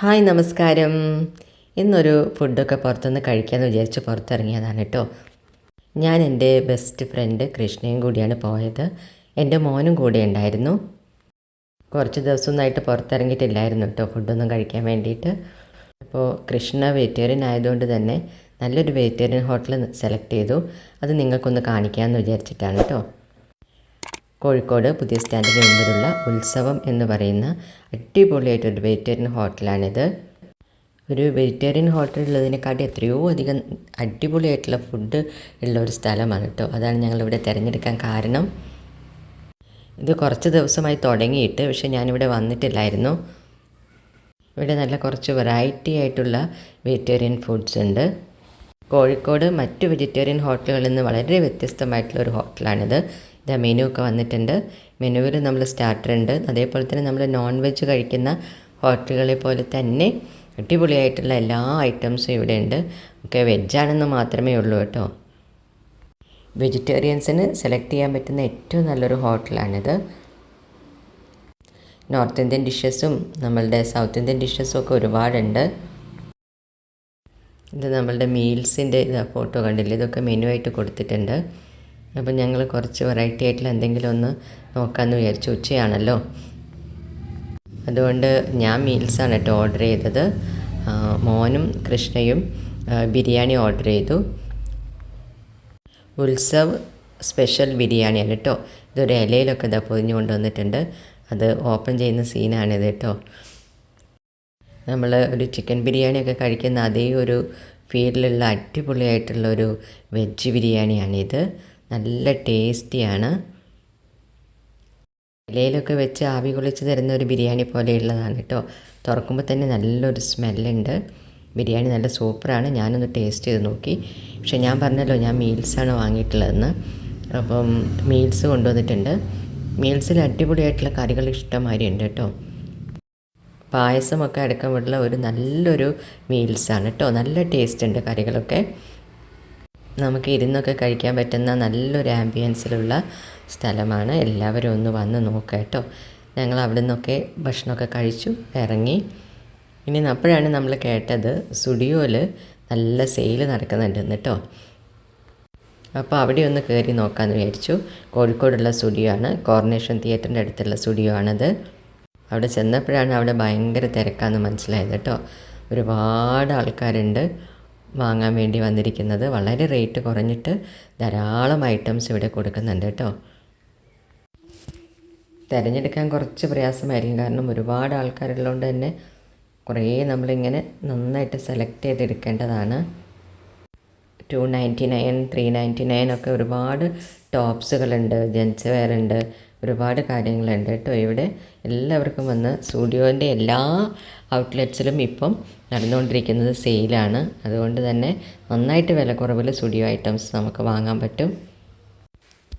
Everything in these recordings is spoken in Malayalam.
ഹായ് നമസ്കാരം. ഇന്നൊരു ഫുഡൊക്കെ പുറത്തുനിന്ന് കഴിക്കാമെന്ന് വിചാരിച്ച് പുറത്തിറങ്ങിയതാണ് കേട്ടോ. ഞാൻ എന്റെ ബെസ്റ്റ് ഫ്രണ്ട് കൃഷ്ണയും കൂടിയാണ് പോയത്. എന്റെ മോനും കൂടെ ഉണ്ടായിരുന്നു. കുറച്ച് ദിവസമൊന്നായിട്ട് പുറത്തിറങ്ങിയിട്ടില്ലായിരുന്നു കേട്ടോ ഫുഡൊന്നും കഴിക്കാൻ വേണ്ടിയിട്ട്. അപ്പോൾ കൃഷ്ണ വെജിറ്റേറിയൻ ആയതുകൊണ്ട് തന്നെ നല്ലൊരു വെജിറ്റേറിയൻ ഹോട്ടൽ സെലക്ട് ചെയ്തു. അത് നിങ്ങൾക്കൊന്ന് കാണിക്കാമെന്ന് വിചാരിച്ചിട്ടാണ് കേട്ടോ. കോഴിക്കോട് പുതിയ സ്റ്റാൻഡിന് മുമ്പിലുള്ള ഉത്സവം എന്ന് പറയുന്ന അടിപൊളിയായിട്ടൊരു വെജിറ്റേറിയൻ ഹോട്ടലാണിത്. ഒരു വെജിറ്റേറിയൻ ഹോട്ടൽ ഉള്ളതിനെക്കാട്ടി എത്രയോ അധികം അടിപൊളിയായിട്ടുള്ള ഫുഡ് ഉള്ള ഒരു സ്ഥലമാണ് കേട്ടോ. അതാണ് ഞങ്ങളിവിടെ തിരഞ്ഞെടുക്കാൻ കാരണം. ഇത് കുറച്ച് ദിവസമായി തുടങ്ങിയിട്ട് പക്ഷെ ഞാനിവിടെ വന്നിട്ടില്ലായിരുന്നു. ഇവിടെ നല്ല കുറച്ച് വെറൈറ്റി ആയിട്ടുള്ള വെജിറ്റേറിയൻ ഫുഡ്സ് ഉണ്ട്. കോഴിക്കോട് മറ്റ് വെജിറ്റേറിയൻ ഹോട്ടലുകളിൽ നിന്ന് വളരെ വ്യത്യസ്തമായിട്ടുള്ള ഒരു ഹോട്ടലാണിത്. ഇതാ മെനു ഒക്കെ വന്നിട്ടുണ്ട്. മെനുവിൽ നമ്മൾ സ്റ്റാർട്ടർ ഉണ്ട്. അതേപോലെ തന്നെ നമ്മൾ നോൺ വെജ് കഴിക്കുന്ന ഹോട്ടലുകളെ പോലെ തന്നെ അടിപൊളിയായിട്ടുള്ള എല്ലാ ഐറ്റംസും ഇവിടെ ഉണ്ട്. ഒക്കെ വെജാണെന്ന് മാത്രമേ ഉള്ളൂ കേട്ടോ. വെജിറ്റേറിയൻസിന് സെലക്ട് ചെയ്യാൻ പറ്റുന്ന ഏറ്റവും നല്ലൊരു ഹോട്ടലാണിത് നോർത്ത് ഇന്ത്യൻ ഡിഷസും നമ്മളുടെ സൗത്ത് ഇന്ത്യൻ ഡിഷസും ഒക്കെ ഒരുപാടുണ്ട്. ഇത് നമ്മളുടെ മീൽസിന്റെ ഫോട്ടോ കണ്ടില്ലേ? ഇതൊക്കെ മെനു ആയിട്ട് കൊടുത്തിട്ടുണ്ട്. അപ്പം ഞങ്ങൾ കുറച്ച് വെറൈറ്റി ആയിട്ടുള്ള എന്തെങ്കിലും ഒന്ന് നോക്കാമെന്ന് വിചാരിച്ചു. ഉച്ചയാണല്ലോ. അതുകൊണ്ട് ഞാൻ മീൽസാണ് കേട്ടോ ഓർഡർ ചെയ്തത്. മോനും കൃഷ്ണയും ബിരിയാണി ഓർഡർ ചെയ്തു. ഉത്സവ് സ്പെഷ്യൽ ബിരിയാണിയാണ് കേട്ടോ ഇതൊരു ഇലയിലൊക്കെ ഇതാ പൊതിഞ്ഞു കൊണ്ടുവന്നിട്ടുണ്ട്. അത് ഓപ്പൺ ചെയ്യുന്ന സീനാണിത് കേട്ടോ നമ്മൾ ഒരു ചിക്കൻ ബിരിയാണിയൊക്കെ കഴിക്കുന്ന അതേ ഒരു ഫീലിലുള്ള അടിപൊളിയായിട്ടുള്ള ഒരു വെജ് ബിരിയാണിയാണിത് നല്ല ടേസ്റ്റിയാണ്. ഇലയിലൊക്കെ വെച്ച് ആവി കൊള്ളിച്ച് തരുന്ന ഒരു ബിരിയാണി പോലെയുള്ളതാണ് കേട്ടോ. തുറക്കുമ്പോൾ തന്നെ നല്ലൊരു സ്മെല്ലുണ്ട്. ബിരിയാണി നല്ല സൂപ്പറാണ്. ഞാനൊന്ന് ടേസ്റ്റ് ചെയ്ത് നോക്കി. പക്ഷേ ഞാൻ പറഞ്ഞല്ലോ ഞാൻ മീൽസാണ് വാങ്ങിയിട്ടുള്ളതെന്ന്. അപ്പം മീൽസ് കൊണ്ടുവന്നിട്ടുണ്ട്. മീൽസിൽ അടിപൊളിയായിട്ടുള്ള കറികൾ ഇഷ്ടമായിട്ടുണ്ട് ഉണ്ട് കേട്ടോ. പായസമൊക്കെ അടക്കമുള്ള ഒരു നല്ലൊരു മീൽസാണ് കേട്ടോ. നല്ല ടേസ്റ്റ് ഉണ്ട് കറികളൊക്കെ. നമുക്ക് ഇരുന്നൊക്കെ കഴിക്കാൻ പറ്റുന്ന നല്ലൊരു ആംബിയൻസിലുള്ള സ്ഥലമാണ്. എല്ലാവരും ഒന്ന് വന്ന് നോക്കുക കേട്ടോ. ഞങ്ങൾ അവിടെ നിന്നൊക്കെ ഭക്ഷണമൊക്കെ കഴിച്ചു ഇറങ്ങി. ഇനി അപ്പോഴാണ് നമ്മൾ കേട്ടത് സ്റ്റുഡിയോയിൽ നല്ല സെയിൽ നടക്കുന്നുണ്ടെന്ന് കേട്ടോ. അപ്പോൾ അവിടെ ഒന്ന് കയറി നോക്കാമെന്ന് വിചാരിച്ചു. കോഴിക്കോടുള്ള സ്റ്റുഡിയോ ആണ്. കോർണേഷൻ തിയേറ്ററിന്റെ അടുത്തുള്ള സ്റ്റുഡിയോ ആണത്. അവിടെ ചെന്നപ്പോഴാണ് അവിടെ ഭയങ്കര തിരക്കാന്ന് മനസ്സിലായത് കേട്ടോ. ഒരുപാട് ആൾക്കാരുണ്ട്. വാങ്ങാൻ വേണ്ടി വന്നിരിക്കുന്നത്. വളരെ റേറ്റ് കുറഞ്ഞിട്ട് ധാരാളം ഐറ്റംസ് ഇവിടെ കൊടുക്കുന്നുണ്ട് കേട്ടോ. തിരഞ്ഞെടുക്കാൻ കുറച്ച് പ്രയാസമായിരിക്കും. കാരണം ഒരുപാട് ആൾക്കാരുള്ളതുകൊണ്ട് തന്നെ കുറേ നമ്മളിങ്ങനെ നന്നായിട്ട് select ചെയ്തെടുക്കേണ്ടതാണ്. Two ninety nine three ninety nine ഒക്കെ ഒരുപാട് ടോപ്സുകളുണ്ട് ജെൻസ് വെയർ ഉണ്ട്. ഒരുപാട് കാര്യങ്ങളുണ്ട് കേട്ടോ. ഇവിടെ എല്ലാവർക്കും വന്ന് സ്റ്റുഡിയോന്റെ എല്ലാ ഔട്ട്ലെറ്റ്സിലും ഇപ്പം നടന്നുകൊണ്ടിരിക്കുന്നത് സെയിലാണ്. അതുകൊണ്ട് തന്നെ നന്നായിട്ട് വില വിലക്കുറവിൽ സ്റ്റുഡിയോ ഐറ്റംസ് നമുക്ക് വാങ്ങാൻ പറ്റും.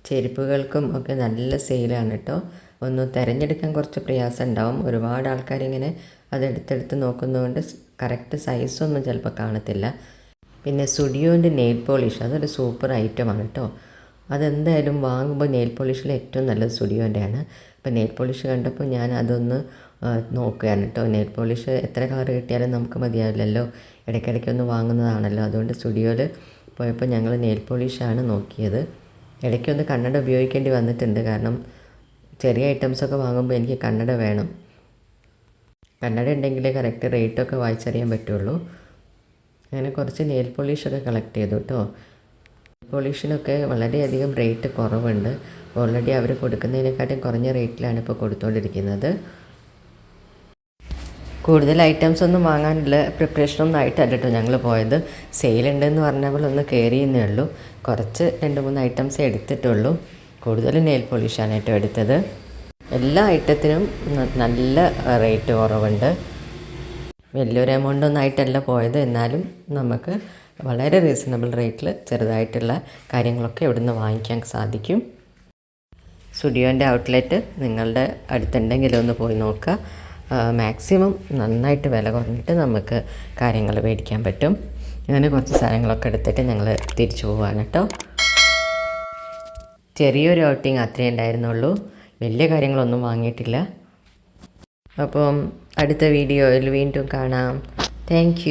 ചെരുപ്പുകൾക്കും ഒക്കെ നല്ല സെയിലാണ് കേട്ടോ. ഒന്ന് തിരഞ്ഞെടുക്കാൻ കുറച്ച് പ്രയാസം ഉണ്ടാവും. ഒരുപാട് ആൾക്കാരിങ്ങനെ അതെടുത്തെടുത്ത് നോക്കുന്നതുകൊണ്ട് കറക്റ്റ് സൈസൊന്നും ചിലപ്പോൾ കാണത്തില്ല. പിന്നെ സ്റ്റുഡിയോന്റെ നെയിൽ പോളിഷ് അതൊരു സൂപ്പർ ഐറ്റമാണ് കേട്ടോ. അതെന്തായാലും വാങ്ങുമ്പോൾ നെയിൽ പോളിഷിൽ ഏറ്റവും നല്ലത് സ്റ്റുഡിയോന്റെയാണ് അപ്പോൾ നെയിൽ പോളിഷ് കണ്ടപ്പോൾ ഞാൻ അതൊന്ന് നോക്കുകയാണ് കേട്ടോ നെയിൽ പോളിഷ് എത്ര കളർ കിട്ടിയാലും നമുക്ക് മതിയാവില്ലല്ലോ. ഇടയ്ക്കിടയ്ക്ക് ഒന്ന് വാങ്ങുന്നതാണല്ലോ. അതുകൊണ്ട് സ്റ്റുഡിയോയിൽ പോയപ്പോൾ ഞങ്ങൾ നെയിൽ പോളിഷാണ് നോക്കിയത്. ഇടയ്ക്കൊന്ന് കണ്ണട ഉപയോഗിക്കേണ്ടി വന്നിട്ടുണ്ട്. കാരണം ചെറിയ ഐറ്റംസൊക്കെ വാങ്ങുമ്പോൾ എനിക്ക് കണ്ണട വേണം. കണ്ണട ഉണ്ടെങ്കിലേ കറക്റ്റ് റേറ്റൊക്കെ വായിച്ചറിയാൻ പറ്റുള്ളൂ. അങ്ങനെ കുറച്ച് നെയിൽ പോളിഷൊക്കെ കളക്ട് ചെയ്തു കേട്ടോ പോളിഷിനൊക്കെ വളരെയധികം റേറ്റ് കുറവുണ്ട്. ഓൾറെഡി അവർ കൊടുക്കുന്നതിനെക്കാട്ടും കുറഞ്ഞ റേറ്റിലാണ് ഇപ്പോൾ കൊടുത്തുകൊണ്ടിരിക്കുന്നത് കൂടുതൽ ഐറ്റംസ് ഒന്നും വാങ്ങാനുള്ള പ്രിപ്പറേഷനൊന്നും ആയിട്ടല്ല കേട്ടോ ഞങ്ങൾ പോയത്. സെയിലുണ്ടെന്ന് പറഞ്ഞപ്പോൾ ഒന്ന് കയറിയെന്നേ ഉള്ളൂ. കുറച്ച് രണ്ട് മൂന്ന് ഐറ്റംസ് എടുത്തിട്ടുള്ളൂ. കൂടുതൽ നെയിൽ പോളിഷാണ് കേട്ടോ എടുത്തത്. എല്ലാ ഐറ്റത്തിനും നല്ല റേറ്റ് കുറവുണ്ട്. വലിയൊരു എമൗണ്ട് ഒന്നും ആയിട്ടല്ല പോയത്. എന്നാലും നമുക്ക് വളരെ റീസണബിൾ റേറ്റിൽ ചെറുതായിട്ടുള്ള കാര്യങ്ങളൊക്കെ ഇവിടുന്ന് വാങ്ങിക്കാൻ സാധിക്കും. സ്റ്റുഡിയോന്റെ ഔട്ട്ലെറ്റ് നിങ്ങളുടെ അടുത്തുണ്ടെങ്കിലും ഒന്ന് പോയി നോക്കുക. മാക്സിമം നന്നായിട്ട് വില കുറഞ്ഞിട്ട് നമുക്ക് കാര്യങ്ങൾ മേടിക്കാൻ പറ്റും. ഇങ്ങനെ കുറച്ച് സാധനങ്ങളൊക്കെ എടുത്തിട്ട് ഞങ്ങൾ തിരിച്ചു പോവാണ് കേട്ടോ. ചെറിയൊരു ഔട്ടിങ് അത്രേ ഉണ്ടായിരുന്നുള്ളൂ. വലിയ കാര്യങ്ങളൊന്നും വാങ്ങിയിട്ടില്ല. അപ്പം അടുത്ത വീഡിയോയിൽ വീണ്ടും കാണാം. താങ്ക്